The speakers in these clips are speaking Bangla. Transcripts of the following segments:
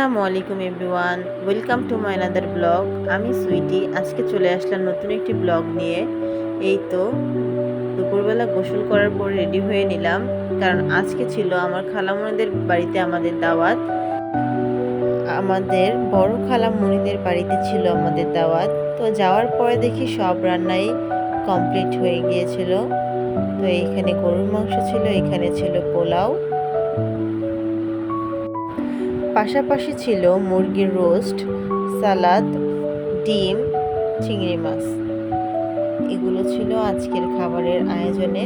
আসসালামু আলাইকুম everyone, welcome to my another blog. আমি সুইটি, আজকে চলে আসলাম নতুন একটি ব্লগ নিয়ে। এই তো, দুপুরবেলা গোসল করার পর রেডি হয়ে নিলাম, কারণ আজকে ছিল আমার খালামণিদের বাড়িতে আমাদের দাওয়াত। আমাদের বড় খালামণিদের বাড়িতে ছিল আমাদের দাওয়াত। তো যাওয়ার পরে দেখি সব রান্নাই কমপ্লিট হয়ে গিয়েছিল। তো এইখানে গরুর মাংস ছিল এখানে ছিল পোলাও। পাশাপাশি ছিল মুরগির রোস্ট সালাদ ডিম চিংড়ি মাছ। এগুলো ছিল আজকের খাবারের আয়োজনে।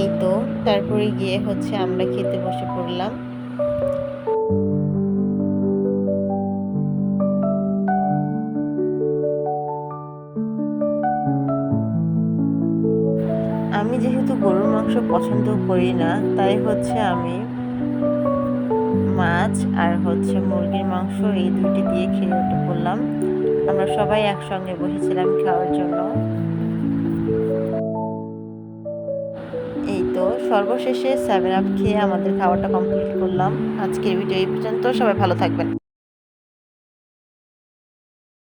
এই তো, তারপরে গিয়ে হচ্ছে আমরা খেতে বসে পড়লাম। আমি যেহেতু গরুর মাংস পছন্দ করি না, তাই হচ্ছে আমি মাছ আর হচ্ছে মুরগির মাংস এই দুটি দিয়ে খেয়ে উঠে পড়লাম। আমরা সবাই একসঙ্গে বসেছিলাম খাওয়ার জন্য। সর্বশেষে সেভেন আপ খেয়ে আমাদের খাওয়াটা কমপ্লিট করলাম। আজকের ভিডিও এই পর্যন্ত, সবাই ভালো থাকবেন।